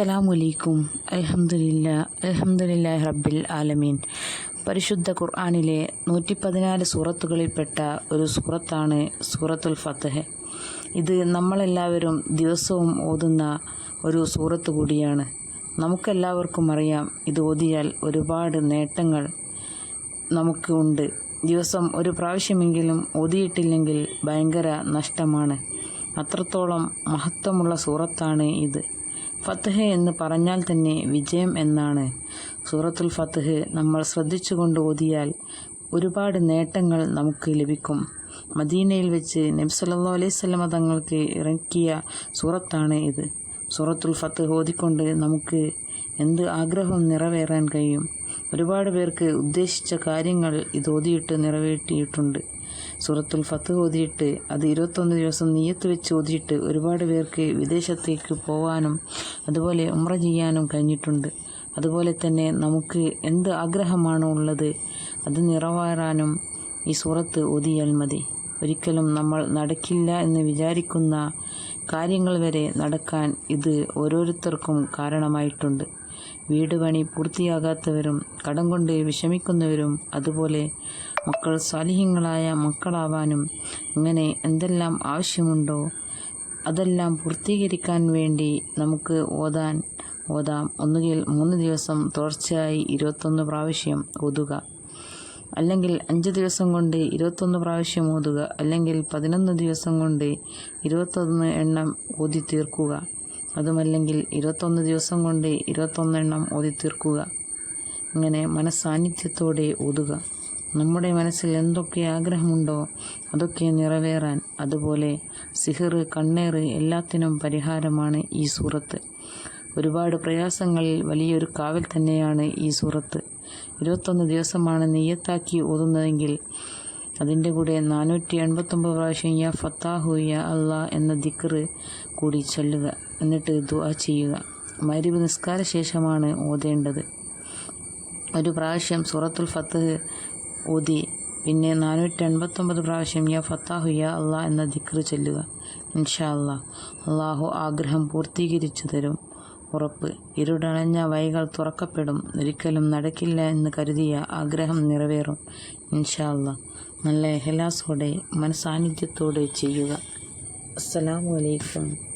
അസ്സലാമലൈക്കും അലഹമുല്ല അലഹമുല്ല റബ്ബിൽ ആലമീൻ. പരിശുദ്ധ ഖുർആാനിലെ നൂറ്റി പതിനാല് സൂറത്തുകളിൽപ്പെട്ട ഒരു സൂറത്താണ് സൂറത്തുൽ ഫത്തഹ് ഇത് നമ്മളെല്ലാവരും ദിവസവും ഓതുന്ന ഒരു സൂറത്ത് കൂടിയാണ്. നമുക്കെല്ലാവർക്കും അറിയാം ഇത് ഓതിയാൽ ഒരുപാട് നേട്ടങ്ങൾ നമുക്ക് ഉണ്ട്. ദിവസം ഒരു പ്രാവശ്യമെങ്കിലും ഓതിയിട്ടില്ലെങ്കിൽ ഭയങ്കര നഷ്ടമാണ്. അത്രത്തോളം മഹത്വമുള്ള സൂറത്താണ് ഇത്. ഫത്തഹ് എന്ന് പറഞ്ഞാൽ തന്നെ വിജയം എന്നാണ്. സൂറത്തുൽ ഫത്തഹ് നമ്മൾ ശ്രദ്ധിച്ചുകൊണ്ട് ഓതിയാൽ ഒരുപാട് നേട്ടങ്ങൾ നമുക്ക് ലഭിക്കും. മദീനയിൽ വെച്ച് നബി സല്ലല്ലാഹു അലൈഹി വസല്ലമ തങ്ങൾക്ക് ഇറക്കിയ സൂറത്താണ് ഇത്. സൂറത്തുൽ ഫത്ത് ഓതിക്കൊണ്ട് നമുക്ക് എന്ത് ആഗ്രഹവും നിറവേറാൻ കഴിയും? ഒരുപാട് പേർക്ക് ഉദ്ദേശിച്ച കാര്യങ്ങൾ ഇത് ഓതിയിട്ട് നിറവേറ്റിയിട്ടുണ്ട്. സൂറത്തുൽ ഫത്ത് ഓതിയിട്ട് അത് ഇരുപത്തൊന്ന് ദിവസം നീയത്ത് വെച്ച് ഓതിയിട്ട് ഒരുപാട് പേർക്ക് വിദേശത്തേക്ക് പോവാനും അതുപോലെ ഉമ്ര ചെയ്യാനും കഴിഞ്ഞിട്ടുണ്ട്. അതുപോലെ തന്നെ നമുക്ക് എന്ത് ആഗ്രഹമാണോ ഉള്ളത് അത് നിറവേറാനും ഈ സൂറത്ത് ഓതിയാൽ മതി. ഒരിക്കലും നമ്മൾ നടക്കില്ല എന്ന് വിചാരിക്കുന്ന കാര്യങ്ങൾ വരെ നടക്കാൻ ഇത് ഓരോരുത്തർക്കും കാരണമായിട്ടുണ്ട്. വീട് പണി പൂർത്തിയാകാത്തവരും കടം കൊണ്ട് വിഷമിക്കുന്നവരും അതുപോലെ മക്കൾ സ്വാലിഹ്യങ്ങളായ മക്കളാവാനും അങ്ങനെ എന്തെല്ലാം ആവശ്യമുണ്ടോ അതെല്ലാം പൂർത്തീകരിക്കാൻ വേണ്ടി നമുക്ക് ഓതാൻ ഓതാം. ഒന്നുകിൽ മൂന്ന് ദിവസം തുടർച്ചയായി ഇരുപത്തൊന്ന് പ്രാവശ്യം ഓതുക. അല്ലെങ്കിൽ അഞ്ച് ദിവസം കൊണ്ട് ഇരുപത്തൊന്ന് പ്രാവശ്യം ഓതുക. അല്ലെങ്കിൽ പതിനൊന്ന് ദിവസം കൊണ്ട് ഇരുപത്തൊന്ന് എണ്ണം ഓതി തീർക്കുക അതുമല്ലെങ്കിൽ ഇരുപത്തൊന്ന് ദിവസം കൊണ്ട് ഇരുപത്തൊന്നെണ്ണം ഓതി തീർക്കുക ഇങ്ങനെ മനസ്സാന്നിധ്യത്തോടെ ഓതുക. നമ്മുടെ മനസ്സിൽ എന്തൊക്കെ ആഗ്രഹമുണ്ടോ അതൊക്കെ നിറവേറാൻ അതുപോലെ സിഹിർ കണ്ണേറ് എല്ലാത്തിനും പരിഹാരമാണ് ഈ സൂറത്ത്. ഒരുപാട് പ്രയാസങ്ങളിൽ വലിയൊരു കാവൽ തന്നെയാണ് ഈ സൂറത്ത്. ഇരുപത്തൊന്ന് ദിവസമാണ് നെയ്യത്താക്കി ഓതുന്നതെങ്കിൽ അതിന്റെ കൂടെ നാനൂറ്റി എൺപത്തൊമ്പത് പ്രാവശ്യം യാ ഫത്താഹു യാ അള്ളാ എന്ന ദിക്റ് കൂടി ചൊല്ലുക. എന്നിട്ട് ദുആ ചെയ്യുക. മരുവ് നിസ്കാര ശേഷമാണ് ഓതേണ്ടത്. ഒരു പ്രാവശ്യം സൂറത്തുൽ ഫത്തഹ് ഓതി. പിന്നെ നാനൂറ്റി എൺപത്തൊമ്പത് പ്രാവശ്യം യാ ഫത്താഹു യാ അള്ളാ എന്ന ദിക്റ് ചൊല്ലുക. ഇൻഷാ അള്ളാ അള്ളാഹു ആഗ്രഹം പൂർത്തീകരിച്ചു തരും. ഉറപ്പ്. ഇരുടണഞ്ഞ വൈകൾ തുറക്കപ്പെടും. ഒരിക്കലും നടക്കില്ല എന്ന് കരുതിയ ആഗ്രഹം നിറവേറും. ഇൻഷാ അള്ളാ നല്ല എഹലാസോടെ മനസാന്നിധ്യത്തോടെ ചെയ്യുക. അസ്സലാമു അലൈക്കും.